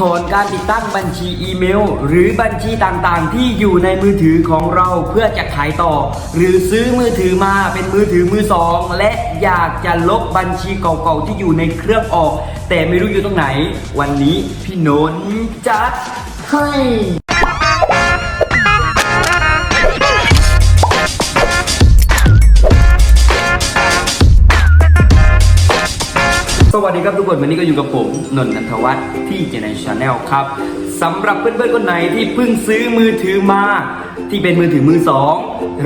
ถอนการติดตั้งบัญชีอีเมล หรือบัญชีต่างๆ ที่อยู่ในมือถือของเราเพื่อจะขายต่อ หรือซื้อมือถือมาเป็นมือถือมือสองและอยากจะลบบัญชีเก่าๆที่อยู่ในเครื่องออก แต่ไม่รู้อยู่ตรงไหน วันนี้พี่นนนจัดให้ วัสดีครับทุกคนวันนี้ก็อยู่กับผมนนทนทวัฒน์ที่เจเนชาแนลครับสำหรับเพื่อนๆคนไหนที่เพิ่งซื้อมือถือมา ที่เป็นมือถือมือสอง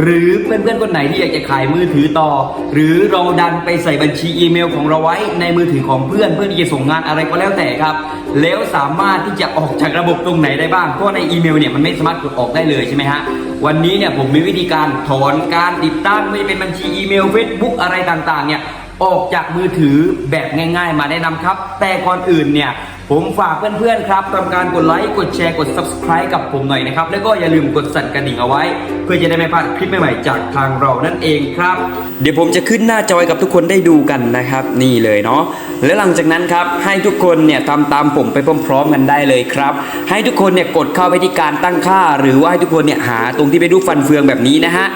หรือเพื่อนๆคนไหนที่อยากจะขายมือถือต่อ หรือเราดันไปใส่บัญชีอีเมลของเราไว้ในมือถือของเพื่อนเพื่อที่จะส่งงานอะไรก็แล้วแต่ครับ แล้วสามารถที่จะออกจากระบบตรงไหนได้บ้างเพราะในอีเมลเนี่ยมันไม่สามารถกดออกได้เลยใช่ไหมฮะวันนี้เนี่ยผมมีวิธีการถอนการติดตั้งไม่เป็นบัญชีอีเมล Facebook อะไรต่างๆเนี่ย ออกจากมือถือแบบง่าย ๆ มาแนะนำครับ แต่ก่อนอื่นเนี่ย ผมฝากเพื่อนๆครับทำการกดไลค์กดแชร์กด subscribe กับผมหน่อยนะครับ แล้วก็อย่าลืมกดสั่นกระดิ่งเอาไว้ เพื่อจะได้ไม่พลาดคลิปใหม่ๆจากทางเรานั่นเองครับ เดี๋ยวผมจะขึ้นหน้าจอยกับทุกคนได้ดูกันนะครับ นี่เลยเนาะแล้วหลังจากนั้นครับให้ทุกคนเนี่ยทำตามผมไปพร้อมๆกันได้เลยครับ ให้ทุกคนเนี่ยกดเข้าไปที่การตั้งค่า หรือว่าให้ทุกคนเนี่ยหาตรงที่เป็นรูปฟันเฟืองแบบนี้นะฮะ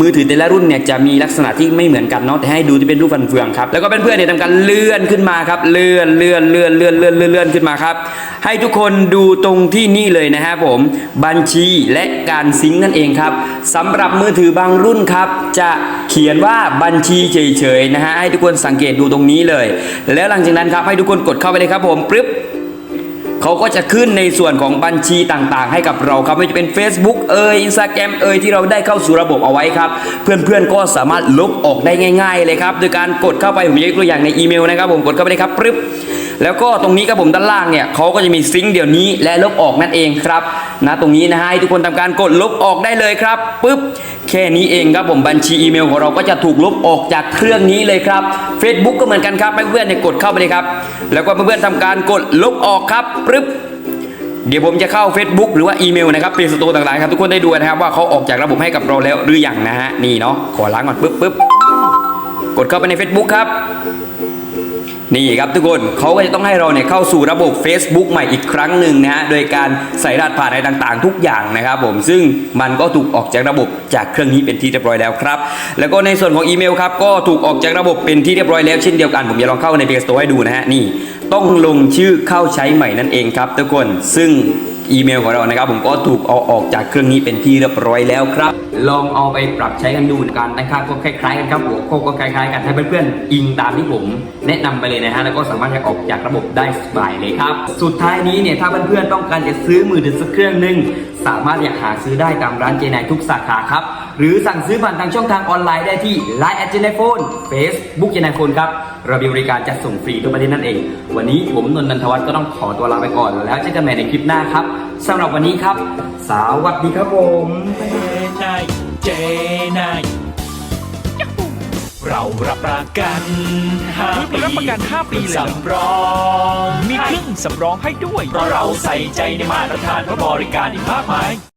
มือถือแต่ละรุ่นเนี่ยจะมีลักษณะที่ไม่เหมือนกันเนาะแต่ให้ดูที่เป็นรูปฟันเฟืองครับแล้วก็เพื่อนๆเนี่ยทำการเลื่อนขึ้นมาครับเลื่อนเลื่อนเลื่อนเลื่อนเลื่อนเลื่อนอนขึ้นมาครับ ให้ทุกคนดูตรงที่นี่เลยนะฮะผมบัญชีและการซิงค์นั่นเองครับสำหรับมือถือบางรุ่นครับ จะเขียนว่าบัญชีเฉยๆนะฮะให้ทุกคนสังเกตดูตรงนี้เลย แล้วหลังจากนั้นครับให้ทุกคนกดเข้าไปเลยครับผมปึ๊บ เขาก็จะขึ้นในส่วนของบัญชีต่างๆ ให้กับเราครับไม่ว่าจะเป็น Facebook เอ่ย Instagram เอ่ยที่เราได้เข้าสู่ระบบเอาไว้ครับ เพื่อนๆก็สามารถลบออกได้ง่าย ๆ เลยครับโดยการกดเข้าไปผมยกตัวอย่างในอีเมลนะครับ ผมกดเข้าไปเลยครับปึ๊บแล้วก็ตรงนี้ครับผมด้านล่างเนี่ยเขาก็จะมีซิงค์เดี๋ยวนี้และลบออกนั่นเองครับนะตรงนี้นะฮะให้ทุกคนทำการกดลบออกได้เลยครับปึ๊บ ค่นี้เองครับผมบัญชีอีเมลของเราก็จะถูกลบออกจากเครื่องนี้เลยครับ Facebook ก็เหมือนกันครับเพื่อนๆเนี่ยกดเข้าไปเลยครับ แล้วก็เพื่อนๆทำการกดลบออกครับปึ๊บเดี๋ยวผมจะเข้า Facebook หรือว่าอีเมลนะครับเพจสตูต่างๆครับทุกคนได้ดูนะครับว่าเขาออกจากระบบให้กับเราแล้วหรือยังนะฮะนี่เนาะขอล้างก่อนปึ๊บปึ๊บกดเข้าไปใน Facebook ครับ นี่ครับทุกคนเขาก็จะต้องให้เราเนี่ยเข้าสู่ระบบ Facebook ใหม่อีกครั้งหนึ่งนะฮะโดยการใส่รหัสผ่านอะไรต่างๆ ทุกอย่างนะครับผมซึ่งมันก็ถูกออกจากระบบจากเครื่องนี้เป็นที่เรียบร้อยแล้วครับ แล้วก็ในส่วนของอีเมลครับก็ถูกออกจากระบบเป็นที่เรียบร้อยแล้วเช่นเดียวกันผมจะลองเข้าในเพจสโตร์ให้ดูนะฮะนี่ต้องลงชื่อเข้าใช้ใหม่นั่นเองครับทุกคนซึ่ง อีเมลของเรานะครับ ผมก็ถูกเอาออกจากเครื่องนี้เป็นที่เรียบร้อยแล้วครับ ลองเอาไปปรับใช้กันดูกันนะครับก็คล้ายๆกันครับหัวโคกก็คล้ายๆ กันให้เพื่อนๆอิงตามที่ผม แนะนำไปเลยนะฮะแล้วก็สามารถจะออกจากระบบได้สบายเลยครับ สุดท้ายนี้เนี่ยถ้าเพื่อนๆต้องการจะซื้อมือถือสักเครื่องหนึ่งสามารถอยากหาซื้อได้ตามร้านเจไนทุกสาขาครับ หรือสั่งซื้อผ่านทางช่องทางออนไลน์ได้ที่ Line แอดเจไนโฟน Facebook เจไนโฟนครับเรามีบริการจัดส่งฟรีทั่วประเทศนั่นเอง วันนี้ผมนนท์นันทวัฒน์ก็ต้องขอตัวลาไปก่อน แล้วเจอกันใหม่ในคลิปหน้าครับสำหรับวันนี้ครับ สวัสดีครับผมเจนายเจนายเรารับประกันห้าปีรับประกัน 5 ปีเลยเหรอสำรอง มีเครื่องสำรองให้ด้วย เพราะเราใส่ใจในมาตรฐานและบริการอีกมากมาย